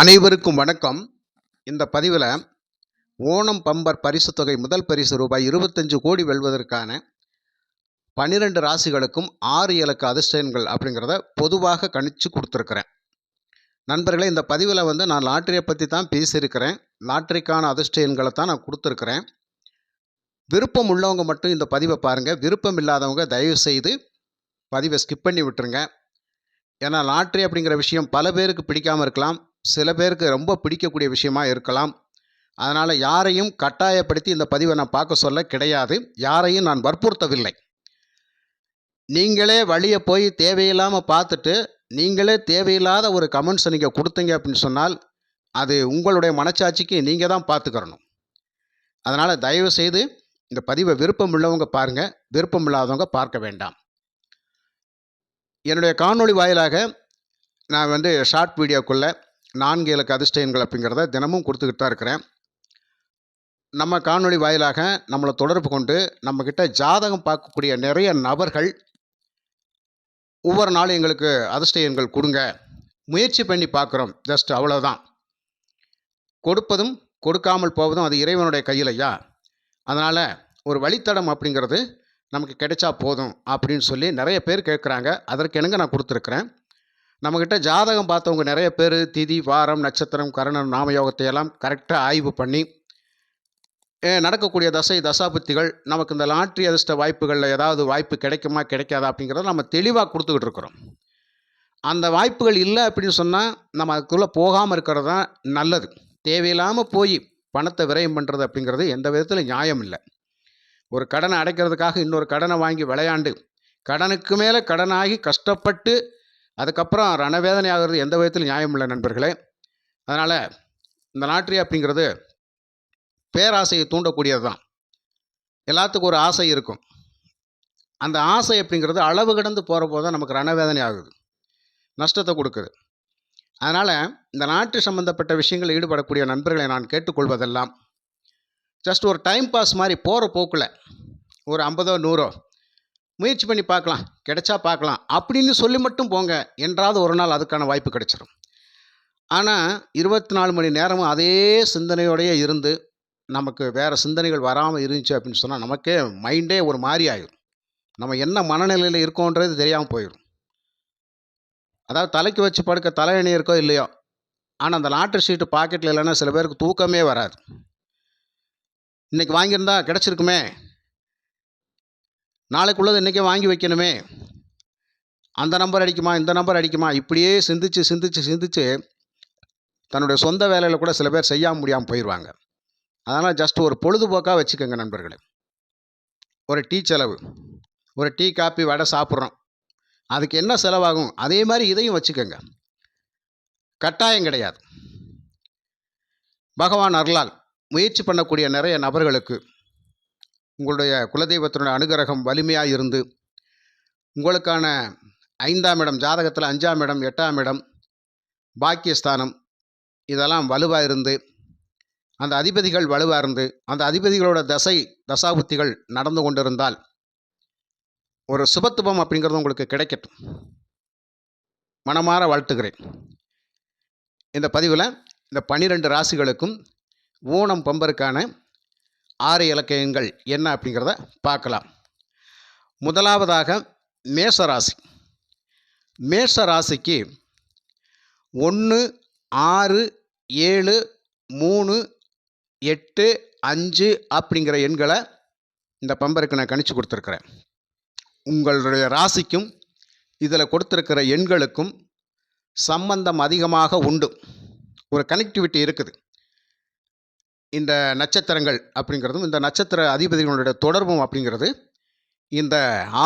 அனைவருக்கும் வணக்கம். இந்த பதிவில் ஓணம் பம்பர் பரிசு தொகை முதல் பரிசு ரூபாய் இருபத்தஞ்சு கோடி வெல்வதற்கான பன்னிரெண்டு ராசிகளுக்கும் ஆறு இலக்கு அதிர்ஷ்டங்கள் அப்படிங்கிறத பொதுவாக கணிச்சு கொடுத்துருக்குறேன். நண்பர்களே இந்த பதிவில் வந்து நான் லாட்டரியை பற்றி தான் பேசியிருக்கிறேன். லாட்டரிக்கான அதிர்ஷ்ட எண்களை தான் நான் கொடுத்துருக்குறேன். விருப்பம் உள்ளவங்க மட்டும் இந்த பதிவை பாருங்கள் விருப்பம் இல்லாதவங்க தயவு செய்து பதிவை ஸ்கிப் பண்ணி விட்டுருங்க. ஏன்னா லாட்ரி அப்படிங்கிற விஷயம் பல பேருக்கு பிடிக்காமல் இருக்கலாம். சில பேருக்கு ரொம்ப பிடிக்கக்கூடிய விஷயமா இருக்கலாம். அதனால் யாரையும் கட்டாயப்படுத்தி இந்த பதிவை நான் பார்க்க சொல்ல கிடையாது. யாரையும் நான் வற்புறுத்தவில்லை. நீங்களே வழியை போய் தேவையில்லாமல் பார்த்துட்டு நீங்களே தேவையில்லாத ஒரு கமெண்ட்ஸை நீங்கள் கொடுத்தீங்க அப்படின்னு சொன்னால் அது உங்களுடைய மனச்சாட்சிக்கு நீங்கள் தான் பார்த்துக்கிறணும். அதனால் தயவு செய்து இந்த பதிவை விருப்பம் உள்ளவங்க பாருங்கள் விருப்பம் இல்லாதவங்க பார்க்க வேண்டாம். என்னுடைய காணொளி வாயிலாக நான் வந்து ஷார்ட் வீடியோக்குள்ளே நான்கு இலக்க அதிர்ஷ்டங்கள் அப்படிங்கிறத தினமும் கொடுத்துக்கிட்டு தான் இருக்கிறேன். நம்ம காணொளி வாயிலாக நம்மளை தொடர்பு கொண்டு நம்மக்கிட்ட ஜாதகம் பார்க்கக்கூடிய நிறைய நபர்கள் ஒவ்வொரு நாளும் எங்களுக்கு அதிர்ஷ்ட எண்கள் கொடுங்க. முயற்சி பண்ணி பார்க்குறோம். ஜஸ்ட் அவ்வளோதான் கொடுப்பதும் கொடுக்காமல் போவதும் அது இறைவனுடைய கையில் ஐயா. அதனால் ஒரு வழித்தடம் அப்படிங்கிறது நமக்கு கிடைச்சா போதும் அப்படின்னு சொல்லி நிறைய பேர் கேட்குறாங்க. அதற்கு நான் கொடுத்துருக்குறேன்? நம்மக்கிட்ட ஜாதகம் பார்த்தவங்க நிறைய பேர் திதி வாரம் நட்சத்திரம் கரணம் நாமயோகத்தை எல்லாம் கரெக்டாக ஆய்வு பண்ணி நடக்கக்கூடிய தசை தசாபுத்திகள் நமக்கு இந்த லாட்ரி அதிர்ஷ்ட வாய்ப்புகளில் ஏதாவது வாய்ப்பு கிடைக்குமா கிடைக்காதா அப்படிங்கிறத நம்ம தெளிவாக கொடுத்துக்கிட்டு இருக்கிறோம். அந்த வாய்ப்புகள் இல்லை அப்படின்னு சொன்னால் நம்ம அதுக்குள்ளே போகாமல் இருக்கிறது தான் நல்லது. தேவையில்லாமல் போய் பணத்தை விரயம் பண்ணுறது அப்படிங்கிறது எந்த விதத்தில் நியாயம் இல்லை. ஒரு கடனை அடைக்கிறதுக்காக இன்னொரு கடனை வாங்கி விளையாண்டு கடனுக்கு மேலே கடனாகி கஷ்டப்பட்டு அதுக்கப்புறம் ரணவேதனை ஆகிறது எந்த விதத்தில் நியாயம் இல்லை நண்பர்களே. அதனால் இந்த லாட்ரி அப்படிங்கிறது பேராசையை தூண்டக்கூடியது தான் எல்லாத்துக்கும் ஒரு ஆசை இருக்கும். அந்த ஆசை அப்படிங்கிறது அளவு கடந்து போகிறப்போ தான் நமக்கு ரணவேதனை ஆகுது. நஷ்டத்தை கொடுக்குது. அதனால் இந்த நாட்டு சம்பந்தப்பட்ட விஷயங்களில் ஈடுபடக்கூடிய நண்பர்களை நான் கேட்டுக்கொள்வதெல்லாம் ஜஸ்ட் ஒரு டைம் பாஸ் மாதிரி போகிற போக்கில் ஒரு ஐம்பதோ நூறோ முயற்சி பண்ணி பார்க்கலாம். கிடைச்சா பார்க்கலாம். அப்படின்னு சொல்லி மட்டும் போங்க. என்றாவது ஒரு நாள் அதுக்கான வாய்ப்பு கிடைச்சிடும் ஆனால் இருபத்தி நாலு மணி நேரமும் அதே சிந்தனையோடையே இருந்து நமக்கு வேறு சிந்தனைகள் வராமல் இருந்துச்சு அப்படின்னு சொன்னால் நமக்கே மைண்டே ஒரு மாதிரி ஆயிடும் நம்ம என்ன மனநிலையில் இருக்கோன்றது தெரியாமல் போயிடும் அதாவது தலைக்கு வச்சு படுக்க தலையணி இருக்கோ இல்லையோ ஆனால் அந்த லாட்டரி சீட்டு பாக்கெட்டில் இல்லைன்னா சில பேருக்கு தூக்கமே வராது. இன்றைக்கி வாங்கியிருந்தா கிடச்சிருக்குமே. நாளைக்குள்ளது இன்றைக்கே வாங்கி வைக்கணுமே. அந்த நம்பர் அடிக்குமா இந்த நம்பர் அடிக்குமா? இப்படியே சிந்திச்சு சிந்திச்சு சிந்திச்சு தன்னுடைய சொந்த வேலையில் கூட சில பேர் செய்யாம முடியாமல் போயிடுவாங்க அதனால் ஜஸ்ட் ஒரு பொழுதுபோக்காக வச்சுக்கோங்க நண்பர்களே. ஒரு டீ செலவு ஒரு டீ காப்பி வடை சாப்பிட்றோம். அதுக்கு என்ன செலவாகும்? அதே மாதிரி இதையும் வச்சுக்கோங்க. கட்டாயம் கிடையாது. பகவான் அருளால் முயற்சி பண்ணக்கூடிய நிறைய நபர்களுக்கு உங்களுடைய குலதெய்வத்தினுடைய அனுகிரகம் வலிமையாக இருந்து உங்களுக்கான ஐந்தாம் இடம் ஜாதகத்தில் அஞ்சாம் இடம் எட்டாம் இடம் பாக்கியஸ்தானம் இதெல்லாம் வலுவாக இருந்து அந்த அதிபதிகள் வலுவாக இருந்து அந்த அதிபதிகளோட தசை தசாபுத்திகள் நடந்து கொண்டிருந்தால் ஒரு சுபத்துவம் அப்படிங்கிறது உங்களுக்கு கிடைக்கட்டும். மனமாற வாழ்த்துகிறேன். இந்த பதிவில் இந்த பன்னிரெண்டு ராசிகளுக்கும் ஊனம் பம்பருக்கான ஆறு இலக்கியங்கள் என்ன அப்படிங்கிறத பார்க்கலாம். முதலாவதாக மேசராசி ராசி ராசிக்கு ஒன்று ஆறு ஏழு மூணு எட்டு அஞ்சு அப்படிங்கிற எண்களை இந்த பம்பருக்கு நான் கணிச்சு கொடுத்துருக்குறேன். உங்களுடைய ராசிக்கும் இதில் கொடுத்துருக்கிற எண்களுக்கும் சம்பந்தம் அதிகமாக உண்டு. ஒரு கனெக்டிவிட்டி இருக்குது. இந்த நட்சத்திரங்கள் அப்படிங்கிறதும் இந்த நட்சத்திர அதிபதிகளுடைய தொடர்பும் அப்படிங்கிறது இந்த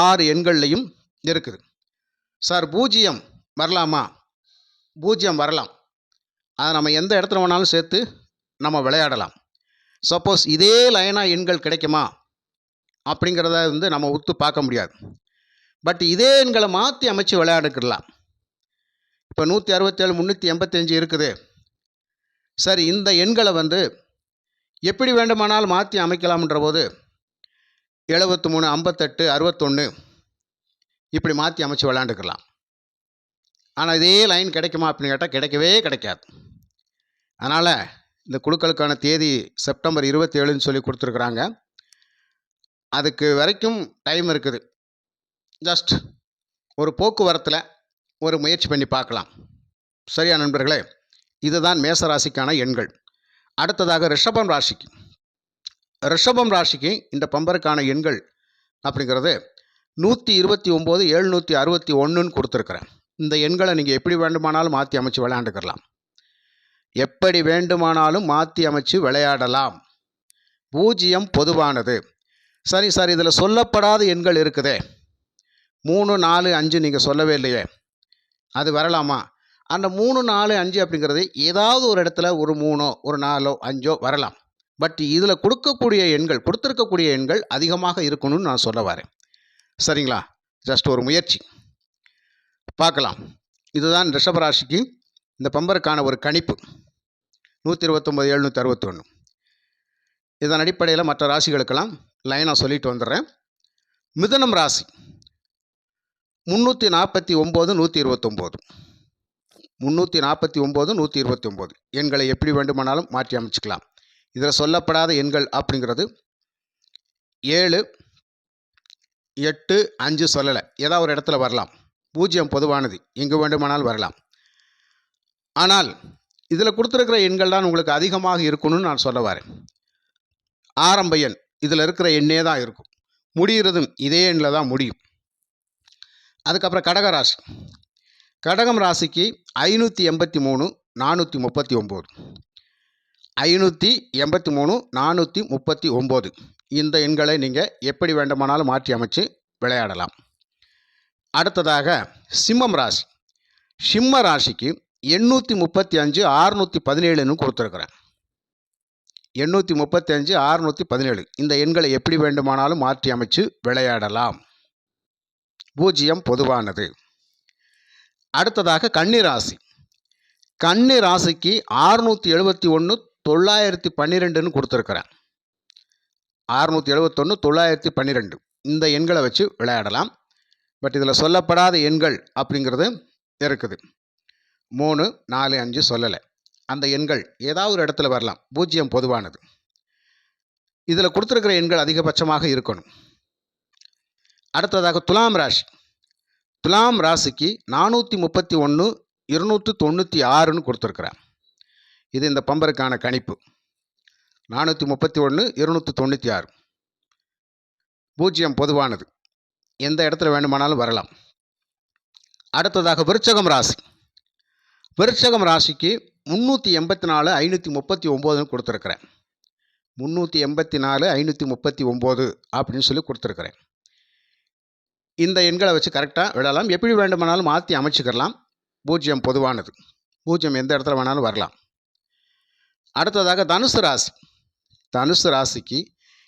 ஆறு எண்கள்லையும் இருக்குது. சார் பூஜ்ஜியம் வரலாமா? பூஜ்ஜியம் வரலாம். அதை நம்ம எந்த இடத்துல வேணாலும் சேர்த்து நம்ம விளையாடலாம். சப்போஸ் இதே லைனாக எண்கள் கிடைக்குமா? அப்படிங்கிறத வந்து நம்ம ஒத்து பார்க்க முடியாது. பட் இதே எண்களை மாற்றி அமைச்சு விளையாடுக்கலாம் இப்போ நூற்றி அறுபத்தேழு முந்நூற்றி எண்பத்தஞ்சு இருக்குது. சரி இந்த எண்களை வந்து எப்படி வேண்டுமானால் மாற்றி அமைக்கலாம்ன்ற போது எழுபத்தி மூணு ஐம்பத்தெட்டு அறுபத்தொன்று இப்படி மாற்றி அமைச்சு விளாண்டுக்கலாம். ஆனால் இதே லைன் கிடைக்குமா அப்படின்னு கேட்டால் கிடைக்கவே கிடைக்காது. அதனால் இந்த குழுக்களுக்கான தேதி செப்டம்பர் இருபத்தேழுன்னு சொல்லி கொடுத்துருக்குறாங்க. அதுக்கு வரைக்கும் டைம் இருக்குது. ஜஸ்ட் ஒரு போக்குவரத்தில் ஒரு முயற்சி பண்ணி பார்க்கலாம். சரியா நண்பர்களே இதுதான் மேச ராசிக்கான எண்கள். அடுத்ததாக ரிஷபம் ராசிக்கு. ரிஷபம் ராசிக்கு இந்த பம்பருக்கான எண்கள் அப்படிங்கிறது நூற்றி இருபத்தி ஒம்பது எழுநூற்றி அறுபத்தி ஒன்றுன்னு கொடுத்துருக்குறேன். இந்த எண்களை நீங்கள் எப்படி வேண்டுமானாலும் மாற்றி அமைச்சு விளையாண்டுக்கலாம். எப்படி வேண்டுமானாலும் மாற்றி அமைச்சு விளையாடலாம். பூஜ்ஜியம் பொதுவானது. சரி சார் இதில் சொல்லப்படாத எண்கள் இருக்குதே. மூணு நாலு அஞ்சு நீங்கள் சொல்லவே இல்லையே. அது வரலாமா? அந்த மூணு நாலு அஞ்சு அப்படிங்கிறது ஏதாவது ஒரு இடத்துல ஒரு மூணோ ஒரு நாலோ அஞ்சோ வரலாம். பட் இதில் கொடுக்கக்கூடிய எண்கள் கொடுத்துருக்கக்கூடிய எண்கள் அதிகமாக இருக்கணும்னு நான் சொல்ல வரேன். சரிங்களா? ஜஸ்ட் ஒரு முயற்சி. பார்க்கலாம். இதுதான் ரிஷபராசிக்கு இந்த பம்பருக்கான ஒரு கணிப்பு. நூற்றி இருபத்தொம்பது எழுநூற்றி அறுபத்தொன்று இதன் அடிப்படையில் மற்ற ராசிகளுக்கெல்லாம் லைனாக சொல்லிட்டு வந்துடுறேன். மிதனம் ராசி. முந்நூற்றி நாற்பத்தி ஒம்பது நூற்றி இருபத்தொம்போது முந்நூற்றி நாற்பத்தி ஒம்பது நூற்றி இருபத்தி ஒம்பது எண்களை எப்படி வேண்டுமானாலும் மாற்றி அமைச்சிக்கலாம். இதில் சொல்லப்படாத எண்கள் அப்படிங்கிறது ஏழு எட்டு அஞ்சு சொல்லலை. ஏதாவது ஒரு இடத்துல வரலாம். பூஜ்ஜியம் பொதுவானது. எங்கு வேண்டுமானாலும் வரலாம். ஆனால் இதில் கொடுத்துருக்கிற எண்கள் தான் உங்களுக்கு அதிகமாக இருக்கணும்னு நான் சொல்ல வரேன். ஆரம்ப எண். இதில் இருக்கிற எண்ணே தான் இருக்கும். முடிகிறதும் இதே எண்ணில் தான் முடியும். அதுக்கப்புறம் கடகராசி. கடகம் ராசிக்கு ஐநூற்றி எண்பத்தி மூணு நானூற்றி முப்பத்தி ஒம்பது. ஐநூற்றி எண்பத்தி மூணு நானூற்றி முப்பத்தி ஒம்பது. இந்த எண்களை நீங்கள் எப்படி வேண்டுமானாலும் மாற்றி அமைச்சு விளையாடலாம். அடுத்ததாக சிம்மம் ராசி. சிம்ம ராசிக்கு எண்ணூற்றி முப்பத்தி அஞ்சு ஆறுநூற்றி பதினேழுன்னு கொடுத்துருக்குறேன். எண்ணூற்றி முப்பத்தி அஞ்சு ஆறுநூற்றி பதினேழு. இந்த எண்களை எப்படி வேண்டுமானாலும் மாற்றி அமைச்சு விளையாடலாம். பூஜ்ஜியம் பொதுவானது. அடுத்ததாக கன்னிராசி. கன்னி ராசிக்கு ஆறுநூற்றி எழுபத்தி ஒன்று தொள்ளாயிரத்தி பன்னிரெண்டுன்னு கொடுத்துருக்குறேன் ஆறுநூற்றி எழுபத்தொன்று தொள்ளாயிரத்தி பன்னிரெண்டு. இந்த எண்களை வச்சு விளையாடலாம். பட் இதில் சொல்லப்படாத எண்கள் அப்படிங்கிறது இருக்குது. மூணு நாலு அஞ்சு சொல்லலை. அந்த எண்கள் ஏதாவது ஒரு இடத்துல வரலாம். பூஜ்ஜியம் பொதுவானது. இதில் கொடுத்துருக்கிற எண்கள் அதிகபட்சமாக இருக்கணும். அடுத்ததாக துலாம் ராசி. துலாம் ராசிக்கு நானூற்றி முப்பத்தி ஒன்று இருநூற்று தொண்ணூற்றி ஆறுன்னு கொடுத்துருக்குறேன் இது இந்த பம்பருக்கான கணிப்பு. நானூற்றி முப்பத்தி ஒன்று இருநூற்றி தொண்ணூற்றி ஆறு பூஜ்ஜியம் பொதுவானது. எந்த இடத்துல வேண்டுமானாலும் வரலாம். அடுத்ததாக விருச்சகம் ராசி. விருச்சகம் ராசிக்கு முந்நூற்றி எண்பத்தி நாலு ஐநூற்றி முப்பத்தி ஒம்போதுன்னு கொடுத்துருக்குறேன் முந்நூற்றி எண்பத்தி நாலு ஐநூற்றி முப்பத்தி ஒம்பது அப்படின்னு சொல்லி கொடுத்துருக்குறேன் இந்த எண்களை வச்சு கரெக்டாக விடலாம். எப்படி வேண்டுமானாலும் மாற்றி அமைச்சுக்கலாம். பூஜ்ஜியம் பொதுவானது. பூஜ்ஜியம் எந்த இடத்துல வேணாலும் வரலாம். அடுத்ததாக தனுசு ராசி. தனுசு ராசிக்கு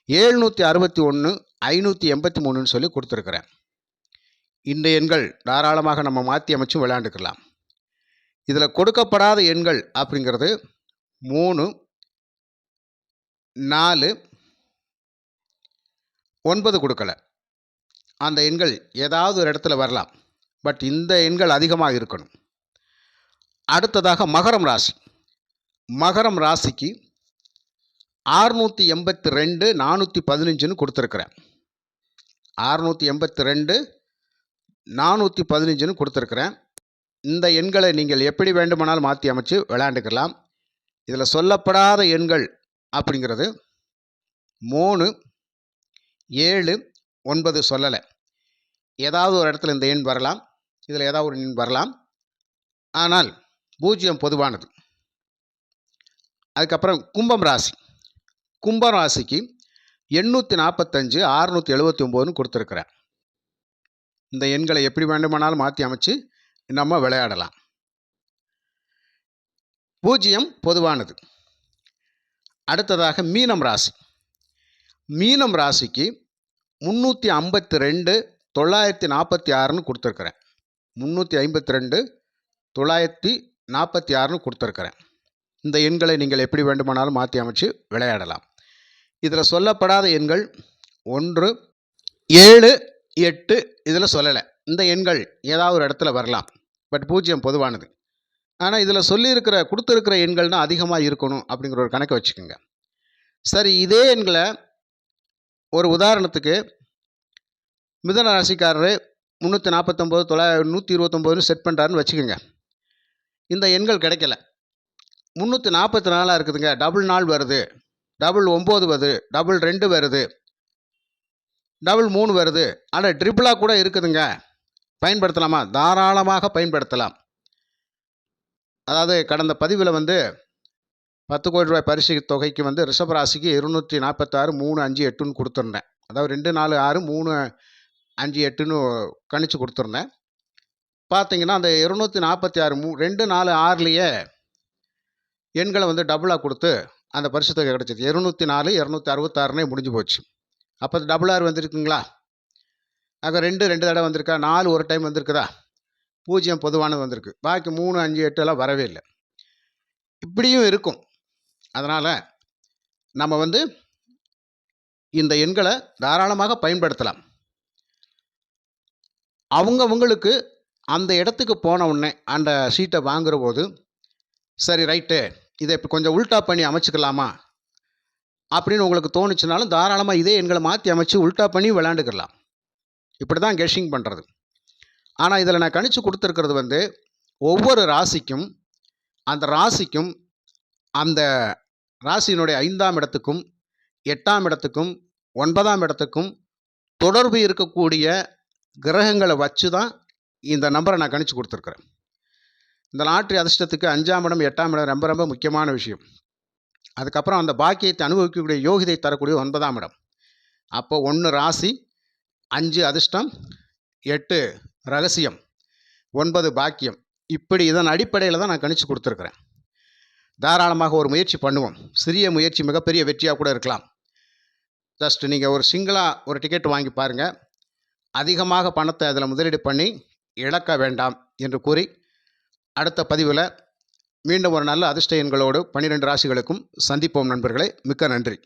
ஏழ்நூற்றி அறுபத்தி ஒன்று ஐநூற்றி எண்பத்தி மூணுன்னு சொல்லி கொடுத்துருக்குறேன். இந்த எண்கள் தாராளமாக நம்ம மாற்றி அமைச்சும் விளையாண்டுக்கலாம். இதில் கொடுக்கப்படாத எண்கள் அப்படிங்கிறது மூணு நாலு ஒன்பது கொடுக்கல. அந்த எண்கள் ஏதாவது ஒரு இடத்துல வரலாம். பட் இந்த எண்கள் அதிகமாக இருக்கணும். அடுத்ததாக மகரம் ராசி. மகரம் ராசிக்கு ஆறுநூற்றி எண்பத்தி ரெண்டு நானூற்றி பதினஞ்சுன்னு கொடுத்துருக்குறேன். ஆறுநூற்றி எண்பத்தி ரெண்டு நானூற்றி பதினஞ்சுன்னு கொடுத்துருக்குறேன். இந்த எண்களை நீங்கள் எப்படி வேண்டுமானாலும் மாற்றி அமைச்சு விளையாண்டுக்கலாம். இதில் சொல்லப்படாத எண்கள் அப்படிங்கிறது மூணு ஏழு ஒன்பது சொல்லலை. ஏதாவது ஒரு இடத்துல இந்த எண் வரலாம் இதில் ஏதாவது ஒரு எண் வரலாம். ஆனால் பூஜ்ஜியம் பொதுவானது. அதுக்கப்புறம் கும்பம் ராசி. கும்பம் ராசிக்கு எண்ணூற்றி நாற்பத்தஞ்சு ஆறுநூற்றி எழுபத்தி ஒம்போதுன்னு கொடுத்துருக்குறேன் இந்த எண்களை எப்படி வேண்டுமானாலும் மாற்றி அமைச்சு நம்ம விளையாடலாம். பூஜ்ஜியம் பொதுவானது. அடுத்ததாக மீனம் ராசி. மீனம் ராசிக்கு முந்நூற்றி ஐம்பத்தி ரெண்டு தொள்ளாயிரத்தி நாற்பத்தி ஆறுன்னு கொடுத்துருக்குறேன். முந்நூற்றி ஐம்பத்தி ரெண்டு தொள்ளாயிரத்தி நாற்பத்தி ஆறுன்னு கொடுத்துருக்குறேன். இந்த எண்களை நீங்கள் எப்படி வேண்டுமானாலும் மாற்றி அமைச்சு விளையாடலாம். இதில் சொல்லப்படாத எண்கள் ஒன்று ஏழு எட்டு இதில் சொல்லலை. இந்த எண்கள் ஏதாவது ஒரு இடத்துல வரலாம். பட் பூஜ்ஜியம் பொதுவானது. ஆனால் இதில் சொல்லியிருக்கிற கொடுத்துருக்கிற எண்கள்னா அதிகமாக இருக்கணும் அப்படிங்கிற ஒரு கணக்கை வச்சுக்கோங்க. சரி இதே எண்களை ஒரு உதாரணத்துக்கு மிதன ராசிக்காரரு முந்நூற்றி நாற்பத்தொம்போது தொள்ளாயிரம் நூற்றி இருபத்தொம்போதுன்னு செட் பண்ணுறாருன்னு வச்சுக்கோங்க. இந்த எண்கள் கிடைக்கல. முந்நூற்றி நாற்பத்தி நாலாக இருக்குதுங்க. டபுள் நாள் வருது. டபுள் ஒம்பது வருது. டபுள் ரெண்டு வருது. டபுள் மூணு வருது. ஆனால் ட்ரிபிளாக கூட இருக்குதுங்க. பயன்படுத்தலாமா? தாராளமாக பயன்படுத்தலாம். அதாவது கடந்த பதிவில் வந்து பத்து கோடி ரூபாய் பரிசு தொகைக்கு வந்து ரிஷபராசிக்கு இருநூற்றி நாற்பத்தாறு மூணு அஞ்சு எட்டுன்னு கொடுத்துருந்தேன். அதாவது ரெண்டு நாலு ஆறு மூணு அஞ்சு எட்டுன்னு கணிச்சு கொடுத்துருந்தேன். பார்த்தீங்கன்னா அந்த இருநூற்றி நாற்பத்தி ஆறு மூ ரெண்டு நாலு ஆறுலேயே எண்களை வந்து டபுளாக கொடுத்து அந்த பரிசு தொகை கிடச்சிது. இருநூற்றி நாலு இரநூத்தி அறுபத்தாறுனே முடிஞ்சு போச்சு. அப்போ டபுள் ஆறு வந்திருக்குங்களா? ஆக ரெண்டு ரெண்டு தடவை வந்திருக்கா? நாலு ஒரு டைம் வந்திருக்குதா? பூஜ்ஜியம் பொதுவானது வந்திருக்கு. பாக்கி மூணு அஞ்சு எட்டு எல்லாம் வரவே இல்லை. இப்படியும் இருக்கும். அதனால் நம்ம வந்து இந்த எண்களை தாராளமாக பயன்படுத்தலாம். அவங்கவுங்களுக்கு அந்த இடத்துக்கு போன உடனே அந்த சீட்டை வாங்குற போது சரி ரைட்டு இதை இப்போ கொஞ்சம் உல்டா பண்ணி அமைச்சுக்கலாமா? அப்படின்னு உங்களுக்கு தோணுச்சுனாலும் தாராளமாக இதே எண்களை மாற்றி அமைச்சு உல்டா பண்ணி விளாண்டுக்கலாம் இப்படி தான் கெஷிங் பண்ணுறது ஆனால் இதில் நான் கணிச்சு கொடுத்துருக்கிறது வந்து ஒவ்வொரு ராசிக்கும் அந்த ராசிக்கும் அந்த ராசியினுடைய ஐந்தாம் இடத்துக்கும் எட்டாம் இடத்துக்கும் ஒன்பதாம் இடத்துக்கும் தொடர்பு இருக்கக்கூடிய கிரகங்களை வச்சு தான் இந்த நம்பரை நான் கணிச்சு கொடுத்துருக்குறேன். இந்த லாட்ரி அதிர்ஷ்டத்துக்கு அஞ்சாம் இடம் எட்டாம் இடம் ரொம்ப ரொம்ப முக்கியமான விஷயம். அதுக்கப்புறம் அந்த பாக்கியத்தை அனுபவிக்கக்கூடிய யோகிதை தரக்கூடிய ஒன்பதாம் இடம். அப்போ ஒன்று ராசி அஞ்சு அதிர்ஷ்டம் எட்டு ரகசியம் ஒன்பது பாக்கியம். இப்படி இதன் அடிப்படையில் தான் நான் கணிச்சு கொடுத்துருக்குறேன். தாராளமாக ஒரு முயற்சி பண்ணுவோம். சிறிய முயற்சி மிகப்பெரிய வெற்றியாக கூட இருக்கலாம். ஜஸ்ட் நீங்கள் ஒரு சிங்கிளாக ஒரு டிக்கெட் வாங்கி பாருங்கள் அதிகமாக பணத்தை அதில் முதலீடு பண்ணி இழக்க வேண்டாம் என்று கூறி அடுத்த பதிவில் மீண்டும் ஒரு நல்ல அதிர்ஷ்ட எண்களோடு பன்னிரெண்டு ராசிகளுக்கும் சந்திப்போம் நண்பர்களே. மிக்க நன்றி.